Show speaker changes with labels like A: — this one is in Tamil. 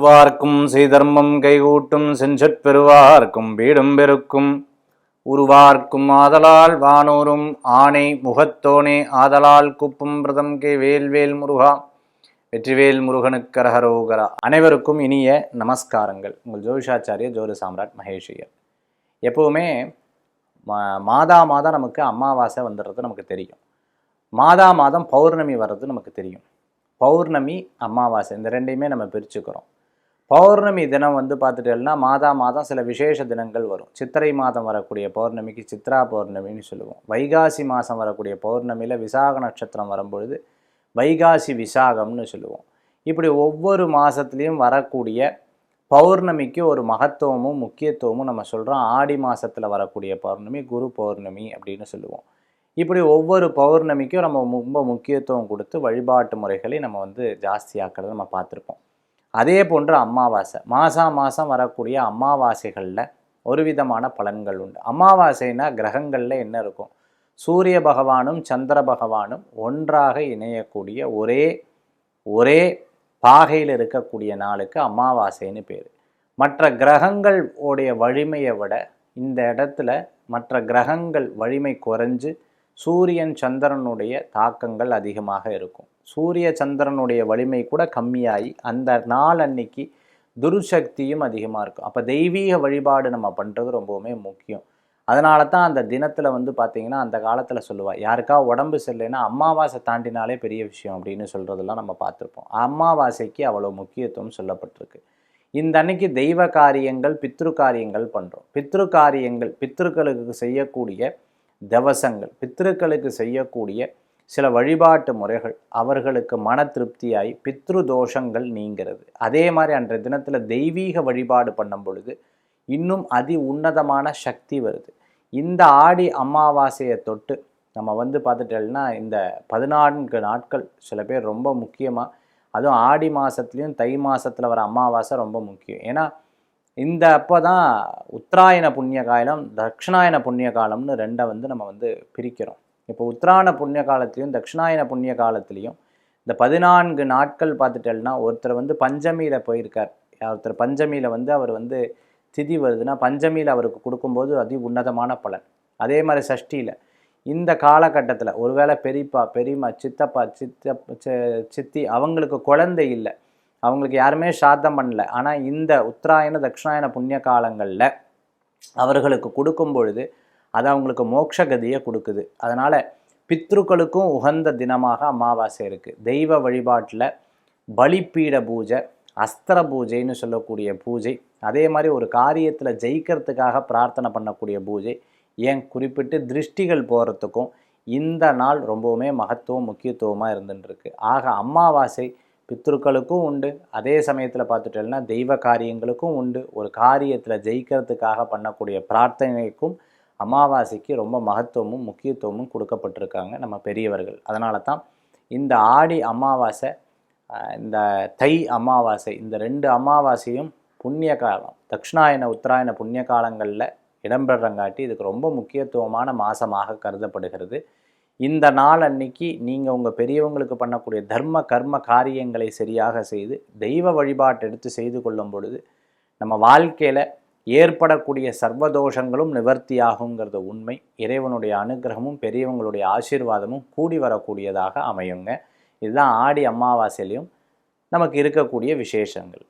A: உருவார்க்கும் செய்தர்மம் கைகூட்டும் செஞ்சற் பெறுவார்க்கும் வீடும் பெருக்கும். உருவார்க்கும் ஆதலால் வானோரும் ஆணை முகத்தோனே ஆதலால் குப்பும் பிரதம் கே வேல்வேல் முருகா. வெற்றிவேல் முருகனுக்கரகரோகரா அனைவருக்கும் இனிய நமஸ்காரங்கள். உங்கள் ஜோதிஷாச்சாரிய ஜோதி சாம்ராட் மகேஷியர். எப்போவுமே மா- மாதா மாதம் நமக்கு அமாவாசை வந்துடுறது நமக்கு தெரியும். மாதா மாதம் பௌர்ணமி வர்றது நமக்கு தெரியும். பௌர்ணமி அமாவாசை இந்த ரெண்டையுமே நம்ம பிரிச்சுக்கிறோம். பௌர்ணமி தினம் வந்து பார்த்துட்டேன்னா மாதா மாதம் சில விசேஷ தினங்கள் வரும். சித்திரை மாதம் வரக்கூடிய பௌர்ணமிக்கு சித்ரா பௌர்ணமின்னு சொல்லுவோம். வைகாசி மாதம் வரக்கூடிய பௌர்ணமியில் விசாக நட்சத்திரம் வரும்பொழுது வைகாசி விசாகம்னு சொல்லுவோம். இப்படி ஒவ்வொரு மாதத்துலேயும் வரக்கூடிய பௌர்ணமிக்கு ஒரு மகத்துவமும் முக்கியத்துவமும் நம்ம சொல்கிறோம் ஆடி மாதத்தில் வரக்கூடிய பௌர்ணமி குரு பௌர்ணமி அப்படின்னு சொல்லுவோம். இப்படி ஒவ்வொரு பௌர்ணமிக்கும் நம்ம ரொம்ப முக்கியத்துவம் கொடுத்து வழிபாட்டு முறைகளை நம்ம வந்து ஜாஸ்தியாக்கிறத நம்ம பார்த்துருப்போம். அதே போன்று அமாவாசை. மாதம் மாதம் வரக்கூடிய அமாவாசைகளில் ஒரு விதமான பலன்கள் உண்டு. அமாவாசைனா கிரகங்களில் என்ன இருக்கும்? சூரிய பகவானும் சந்திர பகவானும் ஒன்றாக இணையக்கூடிய ஒரே ஒரே பாகையில் இருக்கக்கூடிய நாளுக்கு அமாவாசைன்னு பேர். மற்ற கிரகங்கள் உடைய வலிமையை விட இந்த இடத்துல மற்ற கிரகங்கள் வலிமை குறைஞ்சு சூரியன் சந்திரனுடைய தாக்கங்கள் அதிகமாக இருக்கும். சூரிய சந்திரனுடைய வலிமை கூட கம்மியாகி அந்த நாள் அன்னைக்கு துர்சக்தியும் அதிகமாக இருக்கும். அப்போ தெய்வீக வழிபாடு நம்ம பண்ணுறது ரொம்பவுமே முக்கியம். அதனால தான் அந்த தினத்தில் வந்து பார்த்திங்கன்னா அந்த காலத்தில் சொல்லுவா யாருக்கா உடம்பு சரியில்லைன்னா அமாவாசை தாண்டினாலே பெரிய விஷயம் அப்படின்னு சொல்கிறதெல்லாம் நம்ம பார்த்துருப்போம் அமாவாசைக்கு அவ்வளோ முக்கியத்துவம் சொல்லப்பட்டிருக்கு. இந்த அன்னைக்கு தெய்வ காரியங்கள் பித்ரு காரியங்கள் பண்ணுறோம் பித்ரு காரியங்கள் பித்ருக்களுக்கு செய்யக்கூடிய தவசங்கள் பித்ருக்களுக்கு செய்யக்கூடிய சில வழிபாட்டு முறைகள் அவர்களுக்கு மன திருப்தியாய் பித்ரு தோஷங்கள் நீங்கிறது. அதே மாதிரி அன்றைய தினத்தில் தெய்வீக வழிபாடு பண்ணும் பொழுது இன்னும் அதி உன்னதமான சக்தி வருது. இந்த ஆடி அமாவாசையை தொட்டு நம்ம வந்து பார்த்துட்டோம்னா இந்த பதினான்கு நாட்கள் சில பேர் ரொம்ப முக்கியமாக அதுவும் ஆடி மாதத்துலேயும் தை மாதத்தில் வர அமாவாசை ரொம்ப முக்கியம். ஏன்னா இந்த அப்போ தான் உத்தராயண புண்ணிய காலம் தட்சிணாயன புண்ணிய காலம்னு ரெண்டை வந்து நம்ம வந்து பிரிக்கிறோம். இப்போ உத்தராயண புண்ணிய காலத்துலேயும் தட்சிணாயன புண்ணிய காலத்துலேயும் இந்த பதினான்கு நாட்கள் பார்த்துட்டேன்னா ஒருத்தர் வந்து பஞ்சமியில் போயிருக்கார். ஒருத்தர் பஞ்சமியில் வந்து அவர் வந்து திதி வருதுன்னா பஞ்சமியில் அவருக்கு கொடுக்கும்போது அதி உன்னதமான பலன். அதே மாதிரி சஷ்டியில். இந்த காலகட்டத்தில் ஒருவேளை பெரியப்பா பெரியம்மா சித்தப்பா சித்த சி- சித்தி அவங்களுக்கு குழந்தை இல்லை. அவங்களுக்கு யாருமே சாத்தம் பண்ணல. ஆனால் இந்த உத்தராயண தட்சிணாயன புண்ணிய காலங்களில் அவர்களுக்கு கொடுக்கும் பொழுது அது அவங்களுக்கு மோட்சகதியை கொடுக்குது. அதனால் பித்ருக்களுக்கும் உகந்த தினமாக அமாவாசை இருக்குது தெய்வ வழிபாட்டில் பலிப்பீட பூஜை அஸ்திர பூஜைன்னு சொல்லக்கூடிய பூஜை அதே மாதிரி ஒரு காரியத்தில் ஜெயிக்கிறதுக்காக பிரார்த்தனை பண்ணக்கூடிய பூஜை ஏன் குறிப்பிட்டு திருஷ்டிகள் போகிறதுக்கும் இந்த நாள் ரொம்பவுமே மகத்துவம் முக்கியத்துவமாக இருந்துட்டுருக்கு ஆக அமாவாசை பித்ருக்களுக்கும் உண்டு. அதே சமயத்தில் பார்த்துட்டோம்னா தெய்வ காரியங்களுக்கும் உண்டு. ஒரு காரியத்தில் ஜெயிக்கிறதுக்காக பண்ணக்கூடிய பிரார்த்தனைக்கும் அமாவாசைக்கு ரொம்ப மகத்துவமும் முக்கியத்துவமும் கொடுக்கப்பட்டிருக்காங்க நம்ம பெரியவர்கள். அதனால தான் இந்த ஆடி அமாவாசை இந்த தை அமாவாசை இந்த ரெண்டு அமாவாசையும் புண்ணிய காலம் தட்சிணாயன உத்தராயண புண்ணிய காலங்களில் இடம்பெறங்காட்டி இதுக்கு ரொம்ப முக்கியத்துவமான மாதமாக கருதப்படுகிறது. இந்த நாள் அன்னைக்கு நீங்கள் உங்கள் பெரியவங்களுக்கு பண்ணக்கூடிய தர்ம கர்ம காரியங்களை சரியாக செய்து தெய்வ வழிபாட்டு எடுத்து செய்து கொள்ளும் பொழுது நம்ம வாழ்க்கையில் ஏற்படக்கூடிய சர்வதோஷங்களும் நிவர்த்தியாகுங்கிறது உண்மை. இறைவனுடைய அனுகிரகமும் பெரியவங்களுடைய ஆசீர்வாதமும் கூடி வரக்கூடியதாக அமையுங்க. இதுதான் ஆடி அமாவாசையிலையும் நமக்கு இருக்கக்கூடிய விசேஷங்கள்.